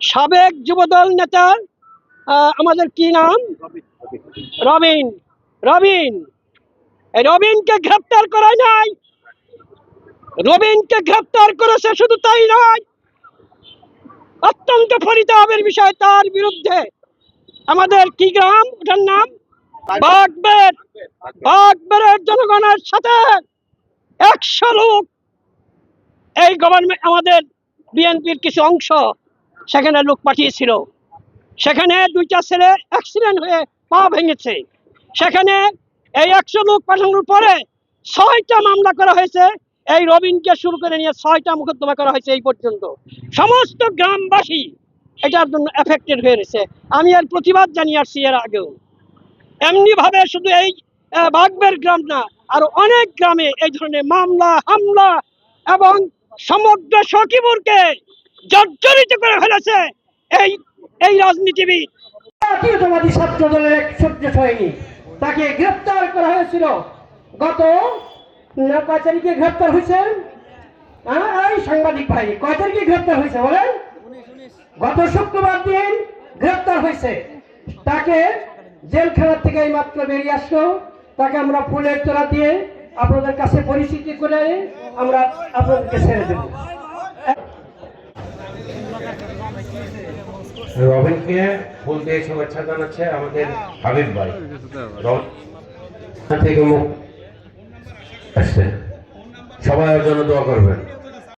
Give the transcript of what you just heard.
সাবেক যুবদল নেতা আমাদের কি নাম? রবিন। রবিন। রবিনকে গ্রেপ্তার করা নাই। রবিনকে গ্রেপ্তার করেছে শুধু তাই নয়, অত্যন্ত পরিতাপের বিষয় তার বিরুদ্ধে। আমাদের কি গ্রাম? ওটার নাম? জনগণের সাথে একশো লোক এই গভর্নমেন্ট আমাদের বিএনপির কিছু অংশ সেখানে লোক পাঠিয়েছিল। সেখানে দুইটা ছেলে অ্যাক্সিডেন্ট হয়ে পা ভেঙেছে। সেখানে এই একশো লোক পাঠানোর পরে ছয়টা মামলা করা হয়েছে। এই রবিনকে শুরু করে নিয়ে ছয়টা মোকদ্দমা করা হয়েছে এই পর্যন্ত। সমস্ত গ্রামবাসী এটার জন্য এফেক্টেড হয়ে রয়েছে। আমি এর প্রতিবাদ জানিয়ে আসছি এর আগেও। এমনি ভাবে শুধু এই বাগবের গ্রাম না, আরও অনেক গ্রামে এই ধরনের মামলা, হামলা এবং সমগ্র সখীপুরকে জর্জরিত করে ফেলেছে এই এই রাজনীতিবিদ। জাতীয়তাবাদী ছাত্র দলের এক সূর্য সৈনিক তাকে গ্রেপ্তার করা হয়েছিল। গত কয় তারিখে গ্রেপ্তার হয়েছে। হ্যাঁ, এই সাংবাদিক ভাই কয় তারিখে গ্রেপ্তার হয়েছে বলেন? গত শুক্রবার দিন গ্রেপ্তার হয়েছে। তাকে জেলখানা থেকে এই মাত্র বেরিয়ে আসলো। তাকে আমরা ফুলের তোলা দিয়ে আপনাদের কাছে পরিচিতি করে আমরা আপনাদেরকে ছেড়ে দেবো। রবিনকে ফুল দিয়ে শুভেচ্ছা জানাচ্ছে আমাদের হাবিব ভাই। থেকে মুখ আসছে। সবাই জন্য দোয়া করবেন।